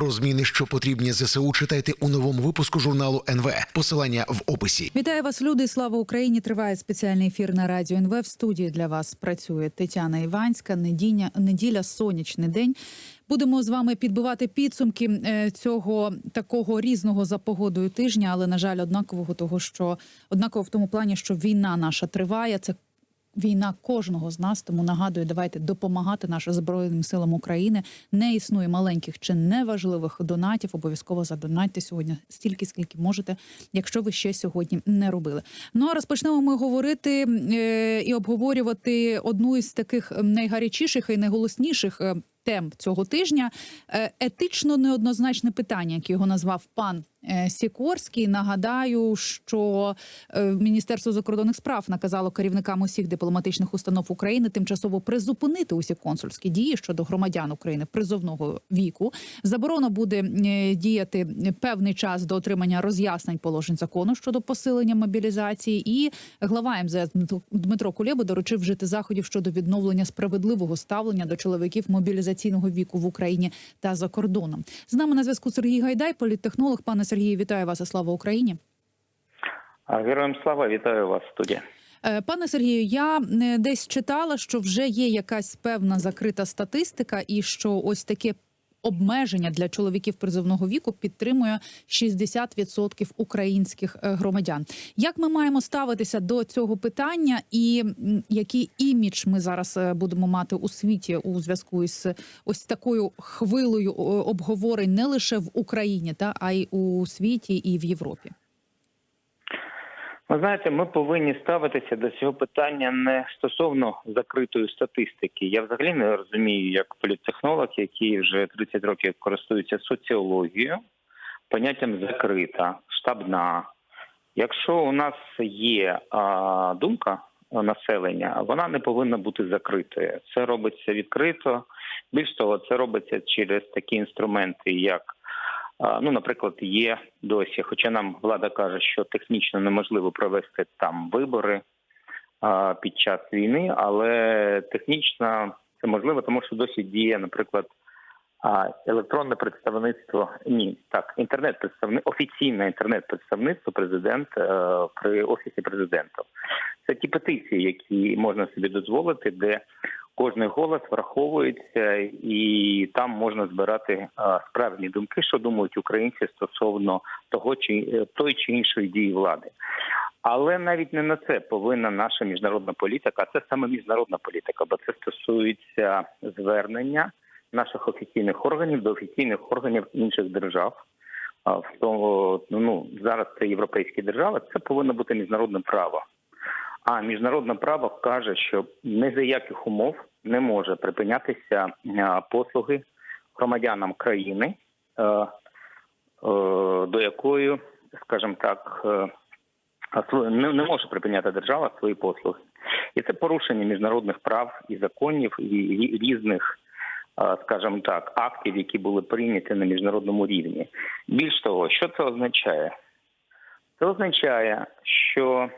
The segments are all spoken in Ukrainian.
Про зміни, що потрібні ЗСУ, читайте у новому випуску журналу НВ. Посилання в описі. Вітаю вас, люди! Слава Україні! Триває спеціальний ефір на радіо НВ. В студії для вас працює Тетяна Іванська. Неділя, неділя сонячний день. Будемо з вами підбивати підсумки е, цього такого різного за погодою тижня, але на жаль, однакового того, що однаково в тому плані, що війна наша триває. Це Війна кожного з нас, тому нагадую, давайте допомагати нашим збройним силам України. Не існує маленьких чи неважливих донатів. Обов'язково задонатьте сьогодні стільки, скільки можете, якщо ви ще сьогодні не робили. Ну а розпочнемо ми говорити е, і обговорювати одну із таких найгарячіших і найголосніших е, тем цього тижня. Е, етично неоднозначне питання, яке його назвав пан е, Сікорський. Нагадаю, що е, Міністерство закордонних справ наказало керівникам усіх дипломатичних установ України тимчасово призупинити усі консульські дії щодо громадян України призовного віку. Заборона буде діяти певний час до отримання роз'яснень положень закону щодо посилення мобілізації. І глава МЗС Дмитро- Кулєба доручив вжити заходів щодо відновлення справедливого ставлення до чоловіків мобілізаційного віку в Україні та за кордоном. З нами на зв'язку Сергій Гайдай, політтехнолог. Пане Сергію, вітаю вас і слава Україні. А, Героям слава, вітаю вас, студія. Е, Пане Сергію, я е, десь читала, що вже є якась певна закрита статистика, і що ось таке обмеження для чоловіків призовного віку підтримує 60% українських е, громадян. Як ми маємо ставитися до цього питання, і який імідж ми зараз е, будемо мати у світі у зв'язку із ось такою хвилою обговорень не лише в Україні, та а й у світі і в Європі? Ви знаєте, ми повинні ставитися до цього питання не стосовно закритої статистики. Я взагалі не розумію, як політтехнолог, який вже 30 років користується соціологією, поняттям закрита, штабна. Якщо у нас є а, думка населення, вона не повинна бути закритою. Це робиться відкрито. Більш того, це робиться через такі інструменти, як Ну, наприклад, є досі, хоча нам влада каже, що технічно неможливо провести там вибори під час війни, але технічно це можливо, тому що досі діє, наприклад, електронне представництво. Ні, так, інтернет представництво офіційне інтернет представництво президент е, при офісі президента. Це ті петиції, які можна собі дозволити, де кожний голос враховується, і там можна збирати а, справжні думки, що думають українці стосовно того чи е, той чи іншої дії влади. Але навіть не на це повинна наша міжнародна політика. а Це саме міжнародна політика, бо це стосується звернення наших офіційних органів до офіційних органів інших держав. В тому ну зараз це європейські держави. Це повинно бути міжнародне право. А міжнародне право каже, що не за яких умов не може припинятися послуги громадянам країни, е, е, до якої, скажімо так, е, не, може припиняти держава свої послуги. І це порушення міжнародних прав і законів і різних, е, скажімо так, актів, які були прийняті на міжнародному рівні. Більш того, що це означає? Це означає, що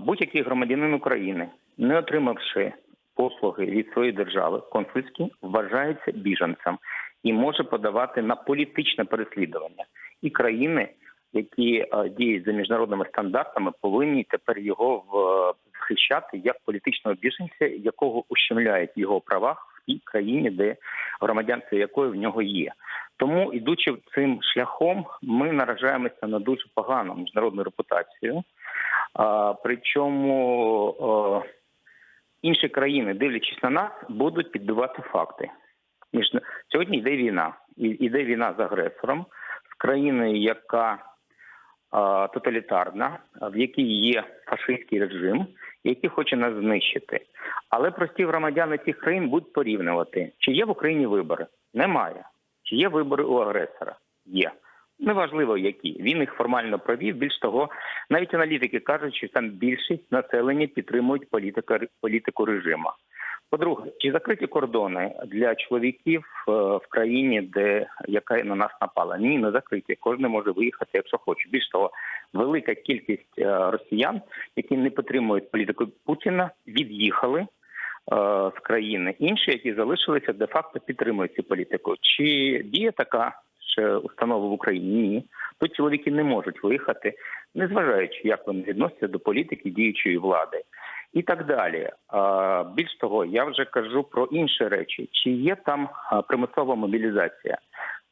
будь-який громадянин України, не отримавши послуги від своєї держави, консульські, вважається біженцем і може подавати на політичне переслідування. І країни, які е, діють за міжнародними стандартами, повинні тепер його в- захищати як політичного біженця, якого ущемляють його правах в тій країні, де громадянство якої в нього є. Тому, ідучи цим шляхом, ми наражаємося на дуже погану міжнародну репутацію. Причому е, інші країни, дивлячись на нас, будуть підбивати факти. Між сьогодні йде війна, і йде війна з агресором з країною, яка тоталітарна, в якій є фашистський режим, який хоче нас знищити. Але прості громадяни цих країн будуть порівнювати, чи є в Україні вибори? Немає. Чи є вибори у агресора? Є. Неважливо, які він їх формально провів. Більш того, навіть аналітики кажуть, що там більшість населення підтримують політика політику режиму. По-друге, чи закриті кордони для чоловіків е, в країні, де яка на нас напала? Ні, не закриті. Кожен може виїхати, якщо хоче. Більш того, велика кількість е, росіян, які не підтримують політику Путіна, від'їхали з країни, інші, які залишилися, де факто підтримують цю політику. Чи діє така ще установа в Україні? Ні. Тут чоловіки не можуть виїхати, незважаючи, як вони відносяться до політики діючої влади. І так далі. Більш того, я вже кажу про інші речі. Чи є там примусова мобілізація?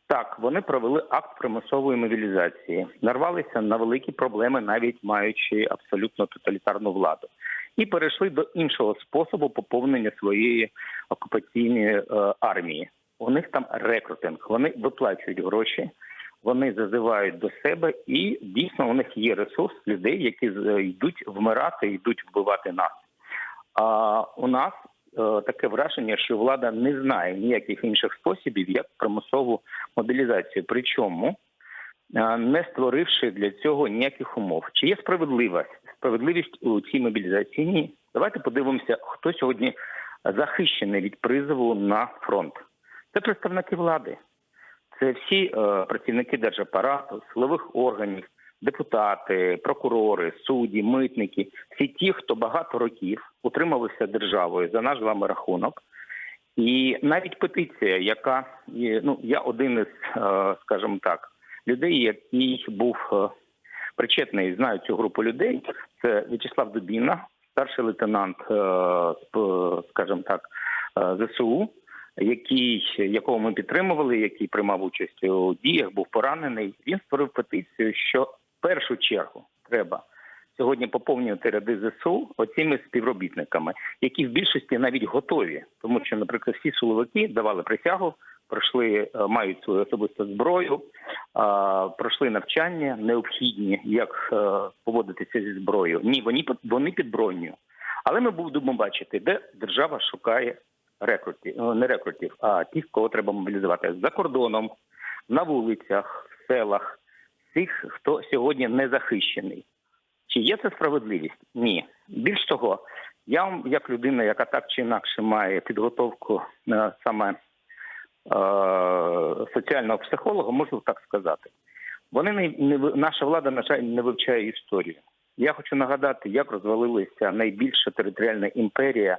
Так, вони провели акт примусової мобілізації, нарвалися на великі проблеми, навіть маючи абсолютно тоталітарну владу, і перейшли до іншого способу поповнення своєї окупаційної е, армії. У них там рекрутинг. Вони виплачують гроші, вони зазивають до себе, і дійсно у них є ресурс людей, які йдуть вмирати, йдуть вбивати нас. А у нас е, таке враження, що влада не знає ніяких інших способів, як примусову мобілізацію. Причому е, не створивши для цього ніяких умов. Чи є справедливість? Справедливість у цій мобілізації? Ні. Давайте подивимося, хто сьогодні захищений від призову на фронт. Це представники влади. Це всі е, працівники держапарату, силових органів, депутати, прокурори, судді, митники, всі ті, хто багато років утримувався державою за наш з вами рахунок. І навіть петиція, яка є, ну я один із, е, скажімо так, людей, який був е, причетний, знаю цю групу людей. Це В'ячеслав Дубіна, старший лейтенант, е, скажімо так, е, ЗСУ, який якого ми підтримували, який приймав участь у діях, був поранений. Він створив петицію, що в першу чергу треба сьогодні поповнювати ряди ЗСУ оціми співробітниками, які в більшості навіть готові, тому що, наприклад, всі силовики давали присягу, пройшли, е, мають свою особисту зброю, пройшли навчання необхідні, як е, поводитися зі зброєю. Ні, вони під- вони підброню. Але ми будемо бачити, де держава шукає рекрутів, е, не рекрутів, а тих, кого треба мобілізувати за кордоном, на вулицях, в селах, тих, хто сьогодні не захищений. Чи є це справедливість? Ні. Більш того, я вам, як людина, яка так чи інакше має підготовку е, саме е, соціального психолога, можу так сказати. Вони не, не наша влада, на жаль, не вивчає історію. Я хочу нагадати, як розвалилася найбільша територіальна імперія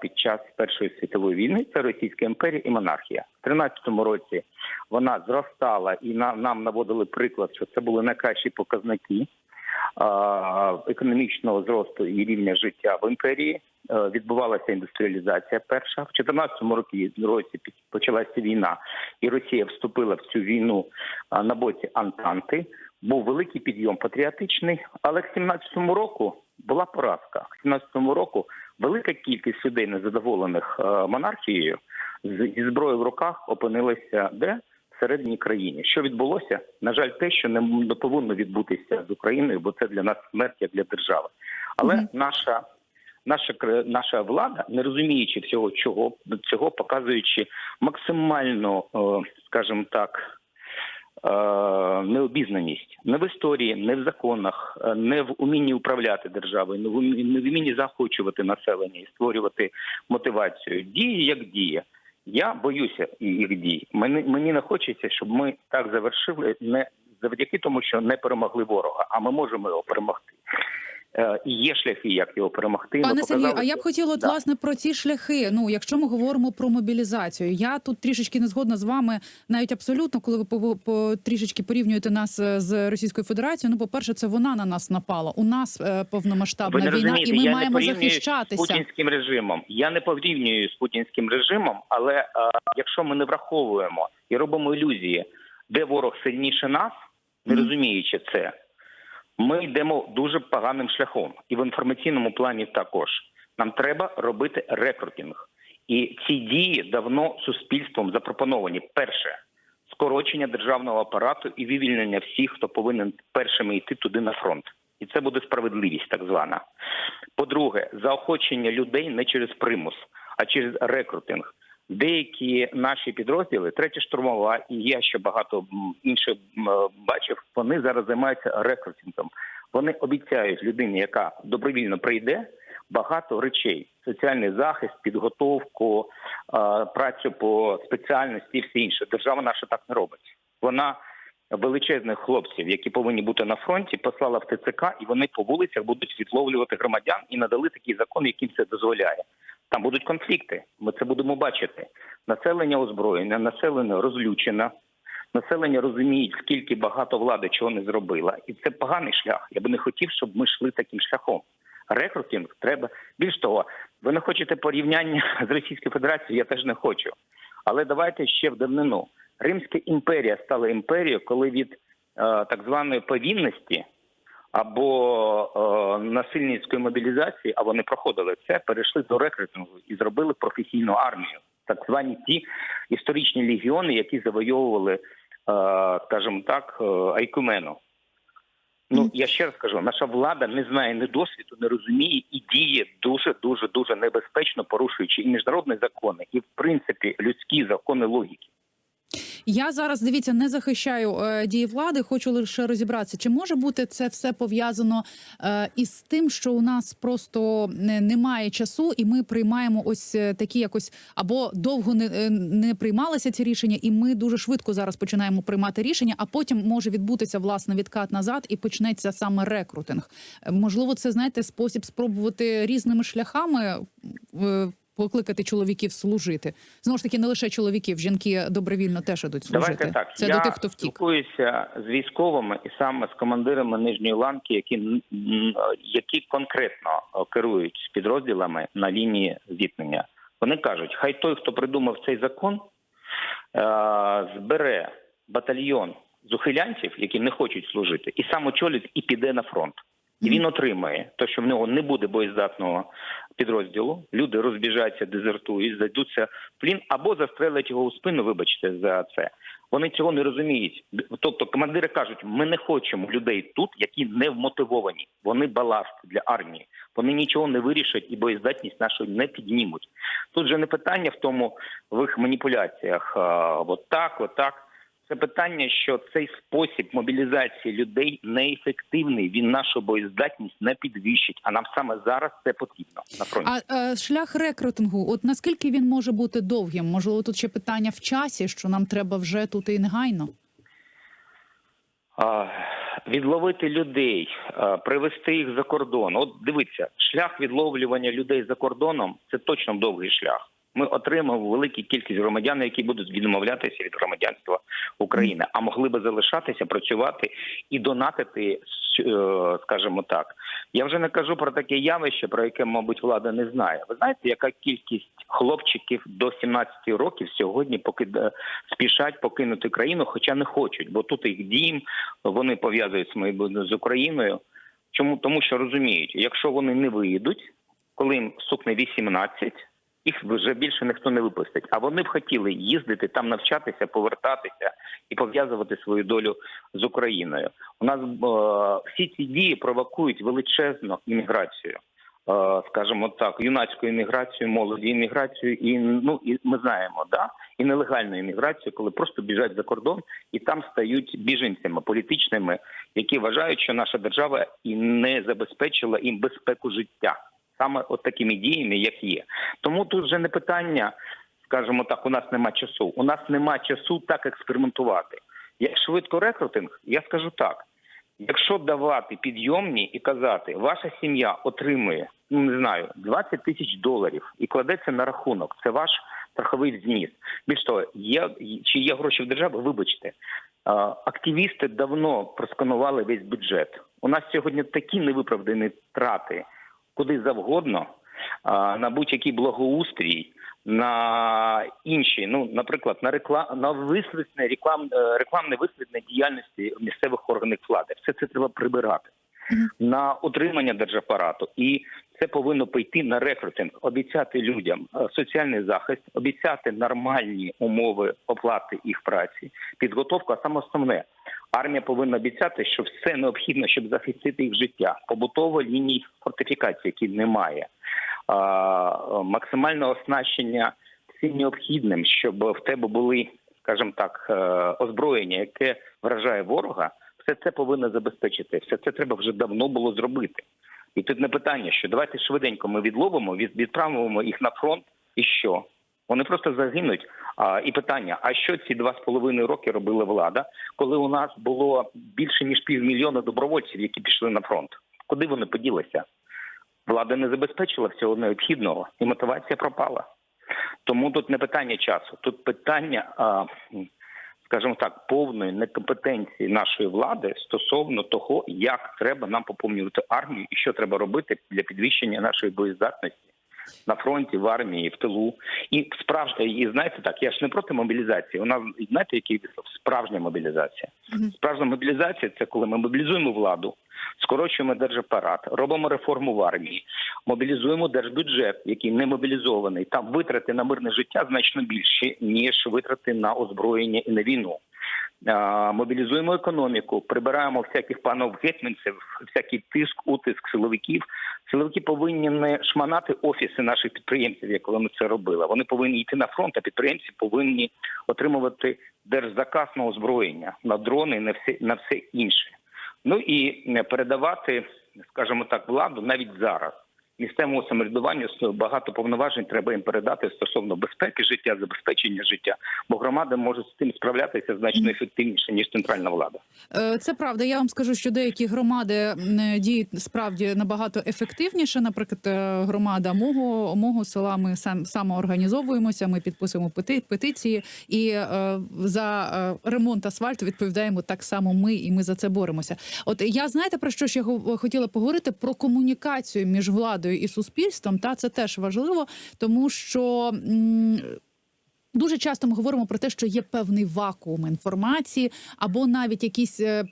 під час Першої світової війни. Це Російська імперія і монархія. В 13-му році вона зростала, і нам, наводили приклад, що це були найкращі показники економічного зросту і рівня життя в імперії. Е, Відбувалася індустріалізація перша в 14-му році році почалася війна, і Росія вступила в цю війну на боці Антанти. Був великий підйом патріотичний, але к 17-му року була поразка. К 17-му року велика кількість людей незадоволених е, монархією зі зброєю в руках опинилися де всередині країни. Що відбулося? На жаль, те, що не, повинно відбутися з Україною, бо це для нас смерть як для держави. Але Мгм. наша наша наша влада, не розуміючи всього чого цього, показуючи максимальну, е, скажімо так. Е, Необізнаність не в історії, не в законах, е, не в умінні управляти державою, не в умінні захочувати населення і створювати мотивацію. Дії як діє. Я боюся їх дій. Мені мені не хочеться, щоб ми так завершили не завдяки тому, що не перемогли ворога, а ми можемо його перемогти. Е, І є шляхи, як його перемогти. Пане Сергію, а я б хотіла от, Да. власне про ці шляхи. Ну, якщо ми говоримо про мобілізацію, я тут трішечки не згодна з вами, навіть абсолютно, коли ви по, по трішечки порівнюєте нас е, з Російською Федерацією. Ну, по перше, це вона на нас напала. У нас е, повномасштабна Ви не війна, і ми я не маємо з захищатися. путінським режимом. Я не порівнюю з путінським режимом, але е, якщо ми не враховуємо і робимо ілюзії, де ворог сильніше нас, не розуміючи це, ми йдемо дуже поганим шляхом, і в інформаційному плані також. Нам треба робити рекрутинг. І ці дії давно суспільством запропоновані. Перше скорочення державного апарату і вивільнення всіх, хто повинен першими йти туди на фронт. І це буде справедливість, так звана. По-друге, заохочення людей не через примус, а через рекрутинг. Деякі наші підрозділи, третя штурмова, і я ще багато інших бачив. Вони зараз займаються рекрутингом. Вони обіцяють людині, яка добровільно прийде, багато речей: соціальний захист, підготовку, е, працю по спеціальності і все інше. Держава наша так не робить. Вона величезних хлопців, які повинні бути на фронті, послала в ТЦК, і вони по вулицях будуть відловлювати громадян і надали такий закон, яким це дозволяє. Там будуть конфлікти. Ми це будемо бачити. Населення озброєне, населення розлючене, населення розуміють, скільки багато влади чого не зробила, і це поганий шлях. Я би не хотів, щоб ми йшли таким шляхом. Рекрутинг треба більш того, ви не хочете порівняння з Російською Федерацією, я теж не хочу. Але давайте ще в давнину. Римська імперія стала імперією, коли від е, так званої повінності або е, насильницької мобілізації, а вони проходили це, перейшли до рекрутингу і зробили професійну армію, так звані ті історичні легіони, які завойовували, е, скажімо так, е, Айкумену. Ну я ще раз кажу, наша влада не знає ні досвіду, не розуміє і діє дуже дуже дуже небезпечно, порушуючи і міжнародні закони, і в принципі людські закони логіки. Я зараз дивіться, не захищаю е, дії влади. Хочу лише розібратися, чи може бути це все пов'язано е, із тим, що у нас просто не- немає часу, і ми приймаємо ось е, такі якось або довго не, е, не приймалися ці рішення, і ми дуже швидко зараз починаємо приймати рішення. А потім може відбутися власне відкат назад і почнеться саме рекрутинг. Е, Можливо, це знаєте спосіб спробувати різними шляхами. е, Покликати чоловіків служити знову ж таки не лише чоловіків, жінки добровільно теж ідуть служити. Давайте так. Це я до тих, хто втік. спілкуюся з військовими і саме з командирами нижньої ланки, які які конкретно е, керують підрозділами на лінії зіткнення. Вони кажуть, хай той, хто придумав цей закон, е, збере батальйон з ухилянців, які не хочуть служити, і сам очолить і піде на фронт. І він отримає те, що в нього не буде боєздатного підрозділу. Люди розбіжаться, дезертують, зайдуться в плін або застрелять його у спину. Вибачте за це. Вони цього не розуміють. Тобто, командири кажуть, ми не хочемо людей тут, які не вмотивовані. Вони баласт для армії. Вони нічого не вирішать і боєздатність нашу не піднімуть. Тут же не питання в тому в їх маніпуляціях. а, От так, от так. Це питання, що цей спосіб мобілізації людей неефективний. Він нашу боєздатність не підвищить. А нам саме зараз це потрібно на фронті. А е, шлях рекрутингу, от наскільки він може бути довгим? Можливо, тут ще питання в часі, що нам треба вже тут і негайно. А, відловити людей, а, привезти їх за кордон. От дивіться, шлях відловлювання людей за кордоном це точно довгий шлях. Ми отримаємо велику кількість громадян, які будуть відмовлятися від громадянства України, а могли би залишатися, працювати і донатити, е, скажімо так. Я вже не кажу про таке явище, про яке, мабуть, влада не знає. Ви знаєте, яка кількість хлопчиків до 17 років сьогодні покида... спішать покинути країну, хоча не хочуть, бо тут їх дім, вони пов'язують з Україною. Чому тому, що розуміють, якщо вони не виїдуть, коли їм стукне 18, їх вже більше ніхто не випустить. А вони б хотіли їздити там, навчатися, повертатися і пов'язувати свою долю з Україною. У нас е, всі ці дії провокують величезну імміграцію. е, Скажімо так, юнацьку імміграцію, молоді імміграцію, і ну і ми знаємо, да і нелегальну імміграцію, коли просто біжать за кордон і там стають біженцями політичними, які вважають, що наша держава і не забезпечила їм безпеку життя саме от такими діями, як є. Тому тут вже не питання, скажімо так, у нас нема часу. У нас нема часу так експериментувати. Як швидко рекрутинг, я скажу так: якщо давати підйомні і казати, ваша сім'я отримує, ну не знаю, 20 тисяч доларів і кладеться на рахунок, це ваш страховий зніс. Більш того, є чи є гроші в державі, вибачте. Активісти давно просканували весь бюджет. У нас сьогодні такі невиправдані трати куди завгодно, на будь-який благоустрій, на інші, ну, наприклад, на реклам на висвітне реклам, рекламне висвітлення діяльності місцевих органів влади. Все це треба прибирати на утримання держапарату, і це повинно пойти на рекрутинг, обіцяти людям е, соціальний захист, обіцяти нормальні умови оплати їх праці, підготовку. А саме основне, армія повинна обіцяти, що все необхідне, щоб захистити їх життя, побутово ліній фортифікації, які немає, максимальне оснащення всім необхідним, щоб в тебе були, скажімо так, е, озброєння, яке вражає ворога. Все це повинно забезпечити. Все це треба вже давно було зробити. І тут не питання, що давайте швиденько ми відловимо, відправимо їх на фронт, і що? Вони просто загинуть. А, і питання: а що ці два з половиною роки робила влада, коли у нас було більше ніж півмільйона добровольців, які пішли на фронт? Куди вони поділися? Влада не забезпечила всього необхідного, і мотивація пропала. Тому тут не питання часу, тут питання, скажімо так, повної некомпетенції нашої влади стосовно того, як треба нам поповнювати армію і що треба робити для підвищення нашої боєздатності на фронті, в армії, в тилу. І справжня, і знаєте так, я ж не проти мобілізації. У нас знаєте, який вислов? Справжня мобілізація. Справжня мобілізація це коли ми мобілізуємо владу, скорочуємо держапарат, робимо реформу в армії, мобілізуємо держбюджет, який не мобілізований. Там витрати на мирне життя значно більші ніж витрати на озброєння і на війну. Мобілізуємо економіку, прибираємо всяких панов гетьманців, всякий тиск, утиск силовиків. Силовики повинні не шманати офіси наших підприємців, як ми це робили. Вони повинні йти на фронт, а підприємці повинні отримувати держзаказ на озброєння, на дрони, на все на все інше. Ну і передавати, скажімо так, владу навіть зараз. Місцевому самоврядуванню багато повноважень треба їм передати стосовно безпеки життя, забезпечення життя, бо громади можуть з тим справлятися значно ефективніше ніж центральна влада. Е, Це правда. Я вам скажу, що деякі громади м, діють справді набагато ефективніше. Наприклад, е, громада мого мого села. Ми сам самоорганізовуємося. Ми підписуємо пети, петиції, і е, за е, ремонт асфальту відповідаємо так само. Ми і ми за це боремося. От я знаєте про що ще хотіла поговорити про комунікацію між владою і суспільством. Та це теж важливо, тому що. Дуже часто ми говоримо про те, що є певний вакуум інформації, або навіть якісь е,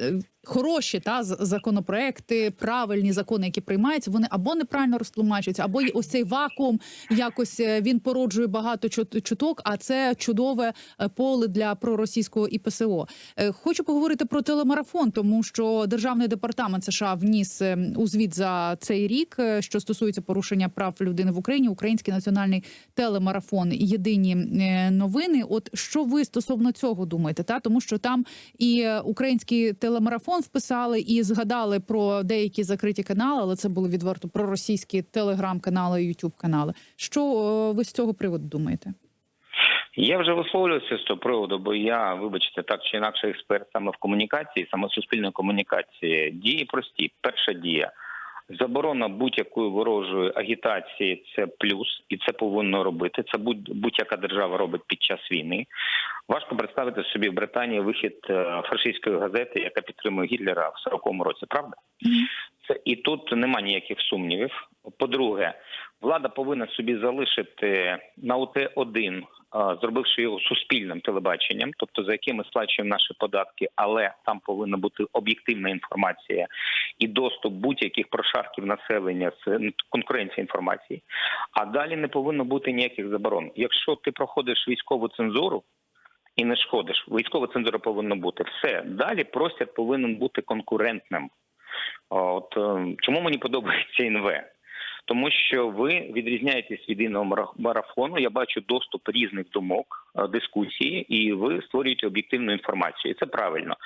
е, хороші та законопроекти, правильні закони, які приймаються, вони або неправильно розтлумачуються, або ось цей вакуум якось е, він породжує багато чут- чуток. А це чудове е, поле для проросійського і ПСО. Е, Хочу поговорити про телемарафон, тому що державний департамент США вніс у звіт за цей рік, що стосується порушення прав людини в Україні. Український національний телемарафон єдині новини. От що ви стосовно цього думаєте? Та тому, що там і український телемарафон вписали, і згадали про деякі закриті канали, але це були відверто проросійські телеграм-канали, ютуб канали. Що е, ви з цього приводу думаєте? Я вже висловлювався з цього приводу, бо я, вибачте, так чи інакше експерт саме в комунікації, саме в суспільної комунікації. Дії прості. Перша дія. Заборона будь-якої ворожої агітації це плюс, і це повинно робити. Це будь- будь-яка держава робить під час війни. Важко представити собі в Британії вихід е, фашистської газети, яка підтримує Гітлера в 40-му році, правда? Це і тут нема ніяких сумнівів. По-друге, влада повинна собі залишити на ОТ 1 зробивши його суспільним телебаченням, тобто за яким ми сплачуємо наші податки, але там повинна бути об'єктивна інформація і доступ будь-яких прошарків населення з конкуренція інформації. А далі не повинно бути ніяких заборон. Якщо ти проходиш військову цензуру. І не шкодиш. Військова цензура повинна бути. Все далі простір повинен бути конкурентним. От е, чому мені подобається НВ? Тому що ви відрізняєтесь від мара- марафону. Я бачу доступ різних думок, е, дискусії, і ви створюєте об'єктивну інформацію. І це правильно.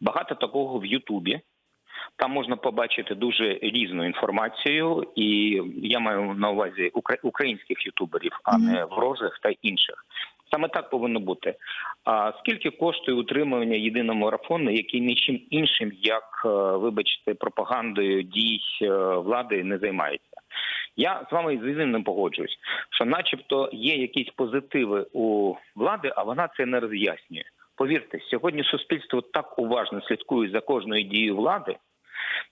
Багато такого в Ютубі. Там можна побачити дуже різну інформацію, і я маю на увазі укра- українських ютуберів, а не ворожих та інших. Саме так повинно бути. А скільки коштує утримування єдиного марафону, який нічим іншим, як е, вибачте, пропагандою дій е, влади не займається? Я з вами звісно не погоджуюсь, що, начебто, є якісь позитиви у влади, а вона це не роз'яснює. Повірте, сьогодні суспільство так уважно слідкує за кожною дією влади, е,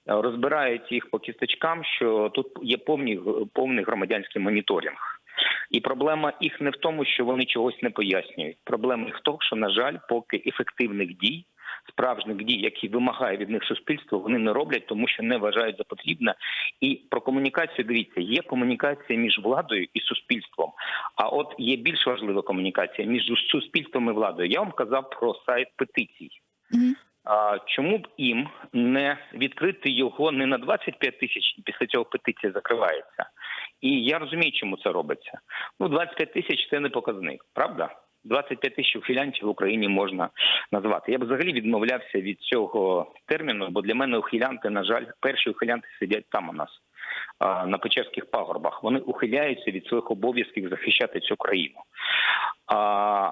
розбирають їх по кісточкам, що тут є повний, повний громадянський моніторинг. І проблема їх не в тому, що вони чогось не пояснюють. Проблема їх в тому, що, на жаль, поки ефективних дій, справжніх дій, які вимагає від них суспільство, вони не роблять, тому що не вважають за потрібне. І про комунікацію дивіться, є комунікація між владою і суспільством. А от є більш важлива комунікація між суспільством і владою. Я вам казав про сайт петицій. А чому б їм не відкрити його не на 25 тисяч, після цього петиція закривається? І я розумію, чому це робиться. Ну, 25 тисяч це не показник, правда? 25 тисяч ухилянтів в Україні можна назвати. Я б взагалі відмовлявся від цього терміну, бо для мене ухилянти, на жаль, перші ухилянти сидять там у нас на Печерських пагорбах. Вони ухиляються від своїх обов'язків захищати цю країну.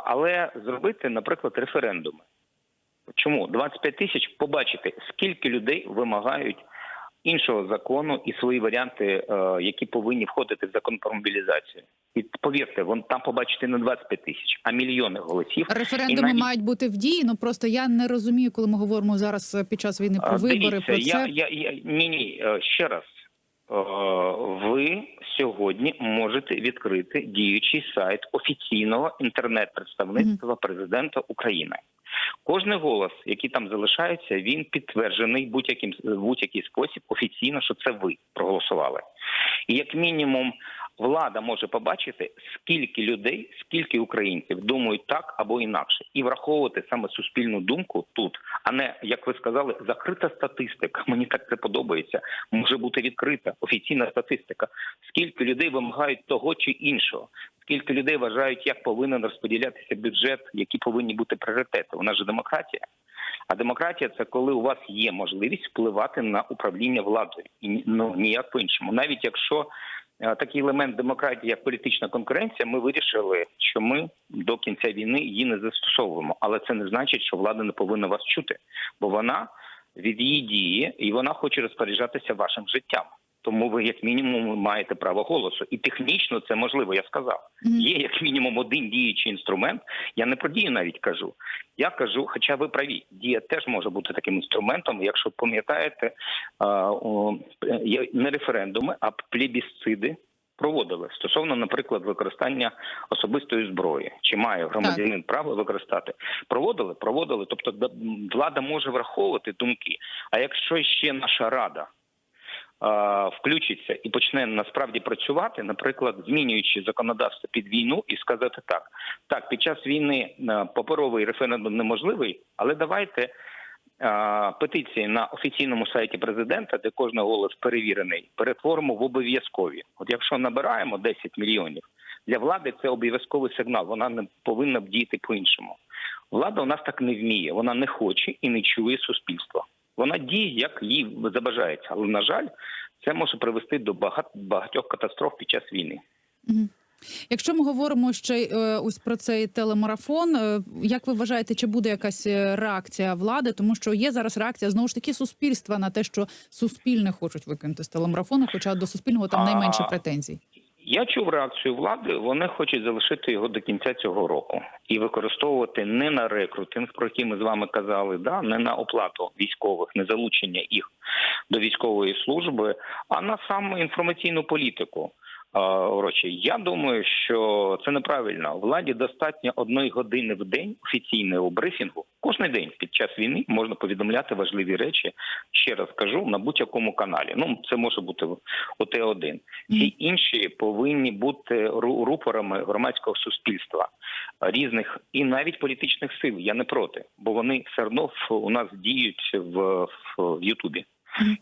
Але зробити, наприклад, референдуми. Чому 25 тисяч побачити, скільки людей вимагають іншого закону і свої варіанти, е, які повинні входити в закон про мобілізацію. І повірте, вон там побачите не 25 тисяч, а мільйони голосів. Референдуми навіть- мають бути в дії. Ну просто я не розумію, коли ми говоримо зараз е, під час війни про вибори. Дивіться, Про я, це я, я ні, ні, е, ще раз. Е, Ви сьогодні можете відкрити діючий сайт офіційного інтернет-представництва президента України. Кожний голос, який там залишається, він підтверджений будь-яким будь-який спосіб офіційно, що це ви проголосували. І як мінімум, влада може побачити, скільки людей, скільки українців думають так або інакше, і враховувати саме суспільну думку тут, а не як ви сказали, закрита статистика. Мені так це подобається. Може бути відкрита офіційна статистика. Скільки людей вимагають того чи іншого. Скільки людей вважають, як повинен розподілятися бюджет, які повинні бути пріоритети? У нас же демократія. А демократія це коли у вас є можливість впливати на управління владою, і ну ніяк по іншому. Навіть якщо такий елемент демократії, як політична конкуренція, ми вирішили, що ми до кінця війни її не застосовуємо. Але це не значить, що влада не повинна вас чути, бо вона від її дії і вона хоче розпоряджатися вашим життям. Тому ви, як мінімум, маєте право голосу, і технічно це можливо. Я сказав. Є як мінімум один діючий інструмент. Я не про дію навіть кажу. Я кажу, хоча ви праві, дія теж може бути таким інструментом. Якщо пам'ятаєте, а, не референдуми, а плебісциди проводили стосовно, наприклад, використання особистої зброї. Чи має громадянин право використати? Проводили, проводили. Тобто да- влада може враховувати думки. А якщо ще наша рада включиться і почне насправді працювати, наприклад, змінюючи законодавство під війну, і сказати так: так, під час війни е, паперовий референдум неможливий, але давайте. е, Петиції на офіційному сайті президента, де кожен голос перевірений, перетворимо в обов'язкові. От якщо набираємо 10 мільйонів для влади, це обов'язковий сигнал. Вона не повинна б діяти по-іншому. Влада у нас так не вміє. Вона не хоче і не чує суспільства. Вона діє, як їй забажається. Але на жаль, це може привести до багат- багатьох катастроф під час війни. Якщо ми говоримо ще е, ось про цей телемарафон, е, як ви вважаєте, чи буде якась е, реакція влади? Тому що є зараз реакція знову ж таки суспільства на те, що суспільне хочуть викинути з телемарафону, хоча до суспільного там найменше претензій. Я чув реакцію влади. Вони хочуть залишити його до кінця цього року і використовувати не на рекрутинг, про який ми з вами казали, да не на оплату військових, не залучення їх до військової служби, а на саме інформаційну політику. А, я думаю, що це неправильно. Владі достатньо одної години в день офіційного брифінгу. Кожен день під час війни можна повідомляти важливі речі. Ще раз кажу на будь-якому каналі. Ну це може бути ОТ1. Всі інші повинні бути ру- рупорами громадського суспільства різних і навіть політичних сил. Я не проти, бо вони все одно у нас діють в, в, в Ютубі.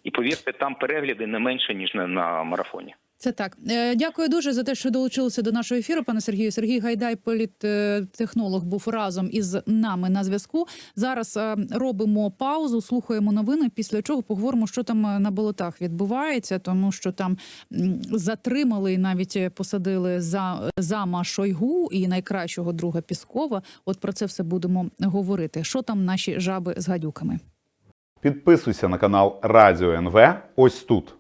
І повірте, там перегляди не менше ніж на, на марафоні. Це так. Е, Дякую дуже за те, що долучилися до нашого ефіру, пане Сергію. Сергій Гайдай, політтехнолог, був разом із нами на зв'язку. Зараз е, робимо паузу, слухаємо новини. Після чого поговоримо, що там е, на болотах відбувається, тому що там затримали і навіть посадили за зама Шойгу і найкращого друга Піскова. От про це все будемо говорити. Що там наші жаби з гадюками? Підписуйся на канал Радіо НВ ось тут.